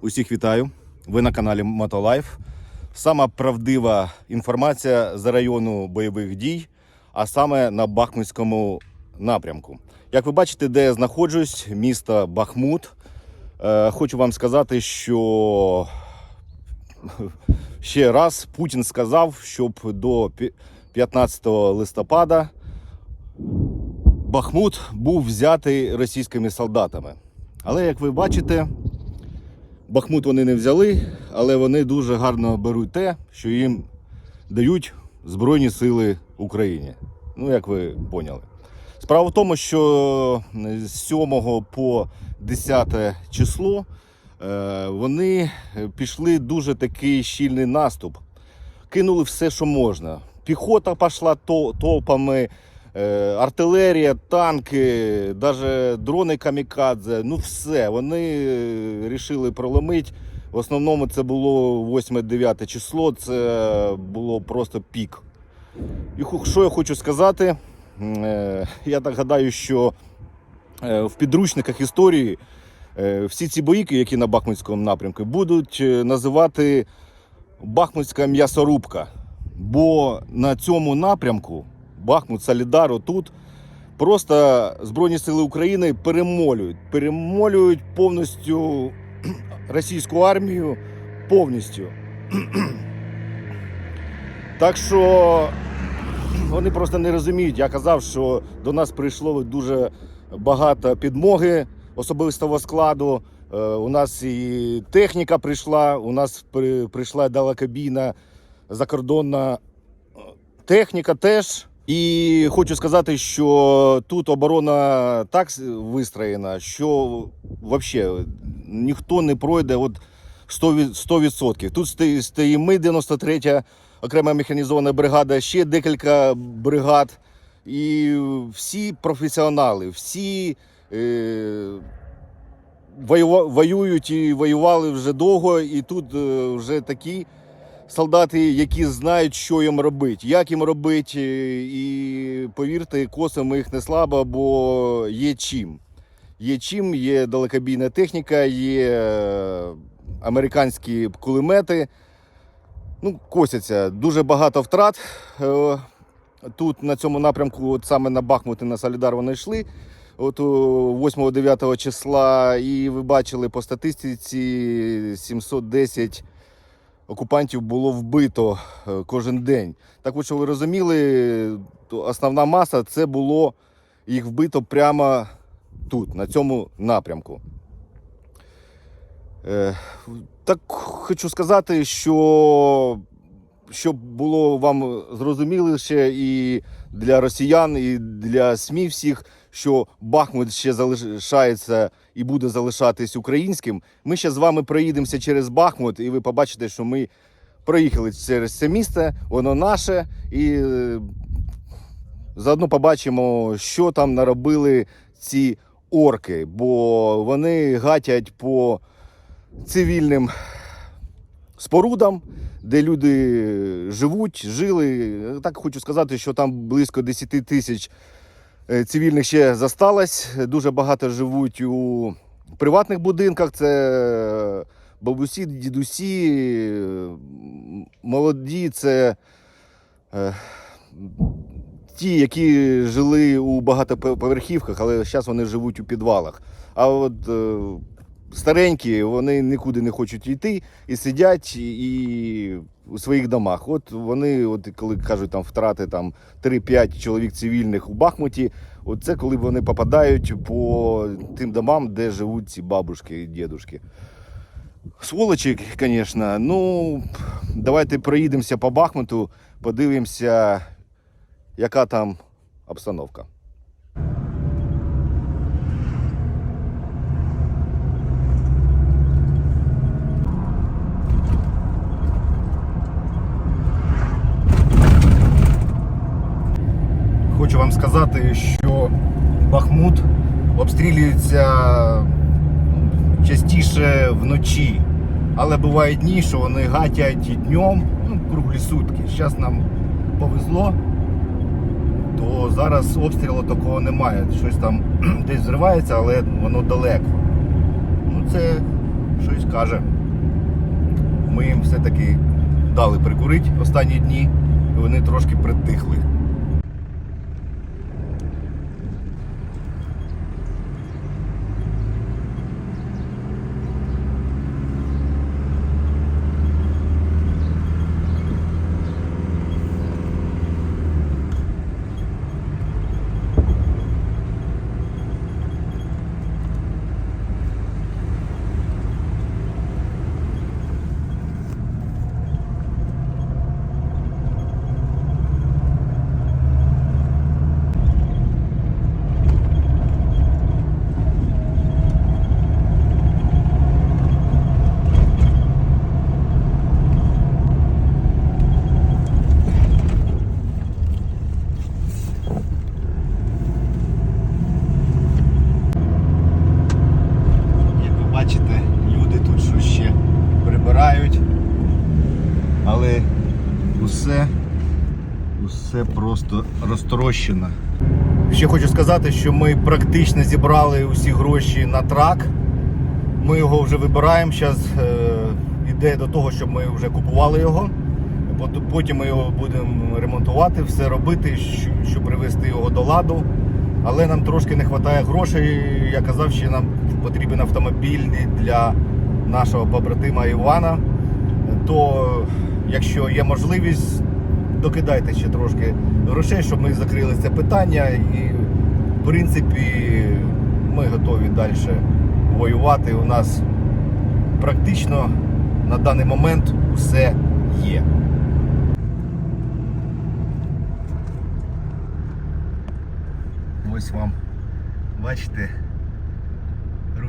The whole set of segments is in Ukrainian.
Усіх вітаю. Ви на каналі Мотолайф. Сама правдива інформація з району бойових дій, а саме на Бахмутському напрямку. Як ви бачите, де я знаходжусь, місто Бахмут. Е, хочу вам сказати, що ще раз Путін сказав, щоб до 15 листопада Бахмут був взятий російськими солдатами. Але як ви бачите, Бахмут вони не взяли, але вони дуже гарно беруть те, що їм дають Збройні Сили України. Ну, як ви поняли. Справа в тому, що з 7 по 10 число е, вони пішли дуже такий щільний наступ. Кинули все, що можна. Піхота пішла то- толпами, е, артилерія, танки, навіть дрони камікадзе. Ну все, вони вирішили проломити. В основному це було 8-9 число, це було просто пік. І що я хочу сказати? Е, Я так гадаю, що е, в підручниках історії е, всі ці боїки, які на Бахмутському напрямку, будуть е, називати Бахмутська м'ясорубка. Бо на цьому напрямку Бахмут, Солідар, тут просто Збройні Сили України перемолюють. Перемолюють повністю російську армію повністю. Так що вони просто не розуміють. Я казав, що до нас прийшло дуже багато підмоги особистого складу. Е, У нас і техніка прийшла, у нас прийшла далекобійна закордонна е, техніка теж. І хочу сказати, що тут оборона так вистроєна, що взагалі ніхто не пройде от 100%. від- 100%. Тут стоїмо ми, 93 окрема механізована бригада, ще декілька бригад. І всі професіонали, всі е, воюють і воювали вже довго, і тут е, вже такі солдати, які знають, що їм робити, як їм робити. е, І повірте, косимо їх не слабо, бо є чим. Є чим, є далекобійна техніка, є е, американські кулемети. Ну, косяться. Дуже багато втрат. Е, Тут на цьому напрямку, от саме на Бахмут і на Солідар вони йшли. От 8-9 числа, і ви бачили по статистиці 710 окупантів було вбито е, кожен день. Так от, що ви розуміли, основна маса це було їх вбито прямо тут, на цьому напрямку. Е, Так хочу сказати, що щоб було вам зрозуміліше і для росіян, і для СМІ всіх, що Бахмут ще залишається і буде залишатись українським. Ми ще з вами проїдемося через Бахмут, і ви побачите, що ми проїхали через це місце, воно наше, і е, заодно побачимо, що там наробили ці орки, бо вони гатять по цивільним спорудам, де люди живуть, жили. Так хочу сказати, що там близько 10 тисяч цивільних ще засталась. Дуже багато живуть у приватних будинках. Це бабусі, дідусі, е, молоді, це е, ті, які жили у багатоповерхівках, але зараз вони живуть у підвалах. А от е, старенькі, вони нікуди не хочуть йти і сидять і у своїх домах. От вони, от коли кажуть, там втрати там 3-5 чоловік цивільних у Бахмуті, от це коли вони попадають по тим домам, де живуть ці бабушки і дідушки. Сволочі, звісно. Ну, давайте проїдемося по Бахмуту, подивимося, яка там обстановка. Вам сказати, що Бахмут обстрілюється частіше вночі. Але бувають дні, що вони гатять і днем, ну, круглі сутки. Зараз нам повезло, то зараз обстрілу такого немає. Щось там десь зривається, але воно далеко. Ну це щось каже. Ми їм все-таки дали прикурити останні дні, і вони трошки притихли. Як ви бачите, люди тут щось ще прибирають. Але усе, усе просто розтрощено. Ще хочу сказати, що ми практично зібрали усі гроші на трак. Ми його вже вибираємо. Зараз е, йде до того, щоб ми вже купували його. Потім ми його будемо ремонтувати, все робити, щоб привести його до ладу. Але нам трошки не вистачає грошей. Я казав, що нам потрібен автомобіль для нашого побратима Івана. То якщо є можливість, докидайте ще трошки грошей, щоб ми закрили це питання. І в принципі ми готові далі воювати. У нас практично на даний момент все є. Ось вам, бачите,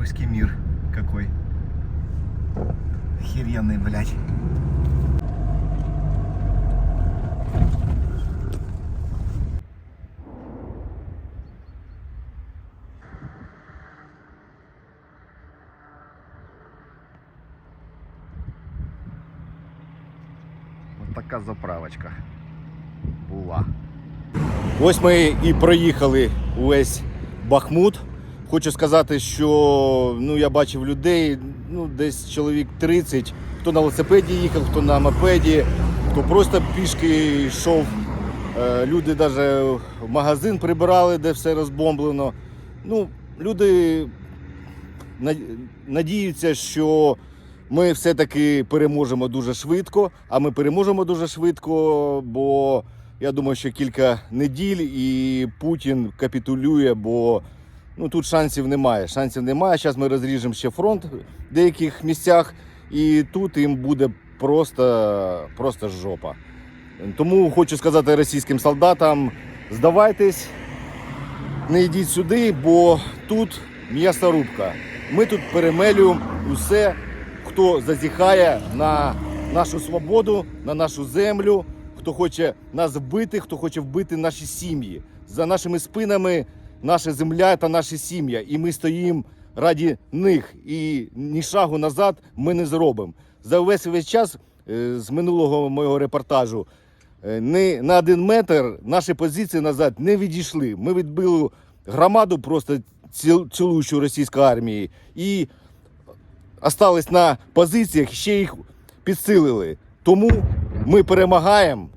русский мир какой. Херенный, блядь. Ось така заправочка була. Ось ми і проїхали увесь Бахмут. Хочу сказати, що ну, я бачив людей, ну, десь чоловік 30, хто на велосипеді їхав, хто на мопеді, хто просто пішки йшов. Е, Люди навіть в магазин прибирали, де все розбомблено. Ну, люди на- надіються, що ми все-таки переможемо дуже швидко, а ми переможемо дуже швидко, бо я думаю, що кілька неділь і Путін капітулює, бо ну, тут шансів немає. Шансів немає. Зараз ми розріжемо ще фронт в деяких місцях, і тут їм буде просто, просто жопа. Тому хочу сказати російським солдатам: здавайтесь, не йдіть сюди, бо тут м'ясорубка. Ми тут перемелюємо усе, хто зазіхає на нашу свободу, на нашу землю, хто хоче нас вбити, хто хоче вбити наші сім'ї. За нашими спинами наша земля та наші сім'я. І ми стоїмо раді них. І ні шагу назад ми не зробимо. За весь весь час е, з минулого моєго репортажу е, не на один метр наші позиції назад не відійшли. Ми відбили громаду просто ціл- цілущу російської армії і остались на позиціях, ще їх підсилили. Тому ми перемагаємо.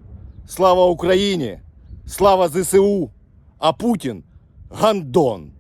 Слава Україні! Слава ЗСУ! А Путін гандон!